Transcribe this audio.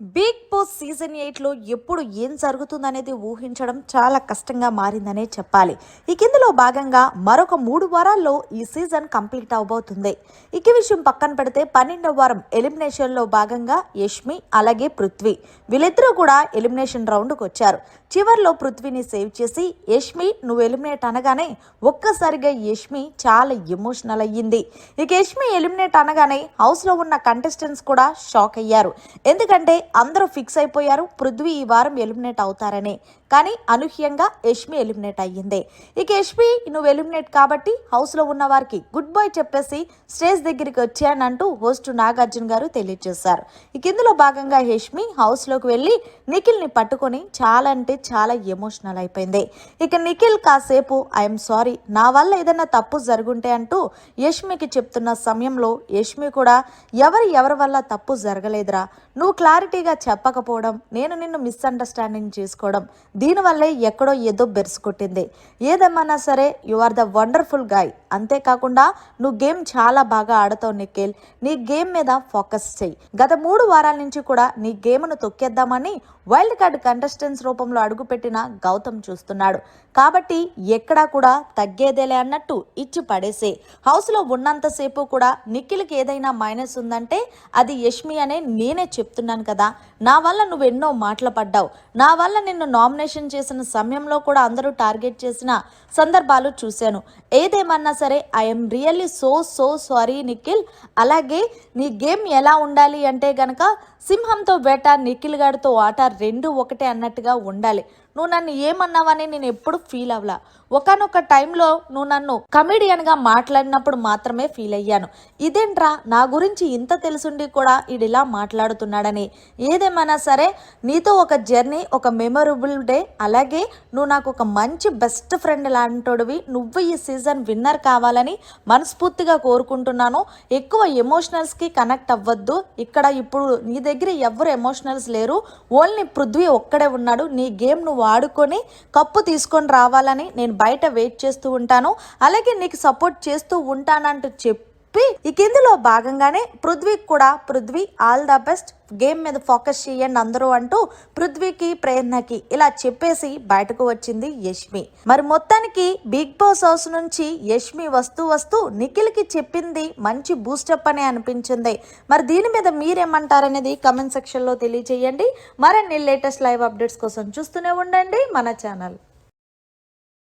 Big boss season ఎయిట్లో ఎప్పుడు ఏం జరుగుతుందనేది ఊహించడం చాలా కష్టంగా మారిందనే చెప్పాలి. ఇక ఇందులో భాగంగా మరొక మూడు వారాల్లో ఈ సీజన్ కంప్లీట్ అవబోతుంది. ఇక విషయం పక్కన పెడితే పన్నెండవ వారం ఎలిమినేషన్లో భాగంగా యష్మి అలాగే పృథ్వీ వీళ్ళిద్దరూ కూడా ఎలిమినేషన్ రౌండ్కి వచ్చారు. చివర్లో పృథ్వీని సేవ్ చేసి యష్మి నువ్వు ఎలిమినేట్ అనగానే ఒక్కసారిగా యష్మి చాలా ఎమోషనల్ అయ్యింది. ఇక యష్మి ఎలిమినేట్ అనగానే హౌస్లో ఉన్న కంటెస్టెంట్స్ కూడా షాక్ అయ్యారు. ఎందుకంటే అందరూ ఫిక్స్ అయిపోయారు. పృథ్వీ ఈ వారం ఎలిమినేట్ అవుతారని. కానీ అనూహ్యంగా యష్మి ఎలిమినేట్ అయ్యింది. ఇక యష్మి నువ్వు ఎలిమినేట్ కాబట్టి హౌస్లో ఉన్న వారికి గుడ్ బై చెప్పేసి స్టేజ్ దగ్గరికి వచ్చానంటూ హోస్ట్ నాగార్జున గారు తెలియజేశారు. ఇక ఇందులో భాగంగా యష్మి హౌస్లోకి వెళ్ళి నిఖిల్ని పట్టుకొని చాలా అంటే చాలా ఎమోషనల్ అయిపోయింది. ఇక నిఖిల్ కాసేపు ఐఎమ్ సారీ నా వల్ల ఏదైనా తప్పు జరుగుంటే అంటూ యష్మికి చెప్తున్న సమయంలో యష్మి కూడా ఎవరి ఎవరి వల్ల తప్పు జరగలేదురా. నువ్వు క్లారిటీ క్లారిటీగా చెప్పకపోవడం నేను నిన్ను మిస్అండర్స్టాండింగ్ చేసుకోవడం దీనివల్లే ఎక్కడో ఏదో బెరుసు కొట్టింది. ఏదేమన్నా సరే you are the wonderful guy అంతేకాకుండా నువ్వు గేమ్ చాలా బాగా ఆడతావు నిఖిల్. నీ గేమ్ మీద ఫోకస్ చెయ్యి. గత మూడు వారాల నుంచి కూడా నీ గేమ్ను తొక్కేద్దామని వైల్డ్ కార్డ్ కంటెస్టెంట్స్ రూపంలో అడుగుపెట్టిన గౌతమ్ చూస్తున్నాడు. కాబట్టి ఎక్కడా కూడా తగ్గేదేలే అన్నట్టు ఇచ్చి పడేసే. హౌస్లో ఉన్నంతసేపు కూడా నిఖిల్కి ఏదైనా మైనస్ ఉందంటే అది యష్మి అనే నేనే చెప్తున్నాను కదా. నా వల్ల నువ్వు ఎన్నో మాటలు పడ్డావు. నా వల్ల నిన్ను నామినేషన్ చేసిన సమయంలో కూడా అందరూ టార్గెట్ చేసిన సందర్భాలు చూశాను. ఏదేమన్నా సరే I'm really so so sorry Nikhil. అలాగే నీ గేమ్ ఎలా ఉండాలి అంటే గనక సింహంతో వేట నిఖిల్ గారితో ఆట రెండు ఒకటే అన్నట్టుగా ఉండాలి. నువ్వు నన్ను ఏమన్నావని నేను ఎప్పుడు ఫీల్ అవ్వలా. ఒకనొక టైంలో నువ్వు నన్ను కమెడియన్గా మాట్లాడినప్పుడు మాత్రమే ఫీల్ అయ్యాను. ఇదేంట్రా? నా గురించి ఇంత తెలుసుండి కూడా ఇలా మాట్లాడుతున్నాడని. ఏదేమైనా సరే నీతో ఒక జర్నీ ఒక మెమొరబుల్ డే అలాగే నువ్వు నాకు ఒక మంచి బెస్ట్ ఫ్రెండ్ లాంటోడివి. నువ్వు ఈ సీజన్ విన్నర్ కావాలని మనస్ఫూర్తిగా కోరుకుంటున్నాను. ఎక్కువ ఎమోషనల్స్కి కనెక్ట్ అవ్వద్దు. ఇక్కడ ఇప్పుడు నీ దగ్గర ఎవరు ఎమోషనల్స్ లేరు. ఓన్లీ పృథ్వీ ఒక్కడే ఉన్నాడు. నీ గేమ్ నువ్వు ఆడుకొని కప్పు తీసుకొని రావాలని నేను బయట వెయిట్ చేస్తూ ఉంటాను. అలాగే నీకు సపోర్ట్ చేస్తూ ఉంటానంటూ చెప్పి ఇక ఇందులో భాగంగానే పృథ్వీకి కూడా Prithvi all the best game మీద ఫోకస్ చేయండి అందరూ అంటూ పృథ్వీకి ప్రేరణకి ఇలా చెప్పేసి బయటకు వచ్చింది యష్మి. మరి మొత్తానికి బిగ్ బాస్ హౌస్ నుంచి యష్మి వస్తూ వస్తూ నిఖిల్కి చెప్పింది మంచి బూస్టప్ అని అనిపించింది. మరి దీని మీద మీరేమంటారనేది కమెంట్ సెక్షన్లో తెలియజేయండి మరిన్ని లేటెస్ట్ లైవ్ అప్డేట్స్ కోసం చూస్తూనే ఉండండి మన ఛానల్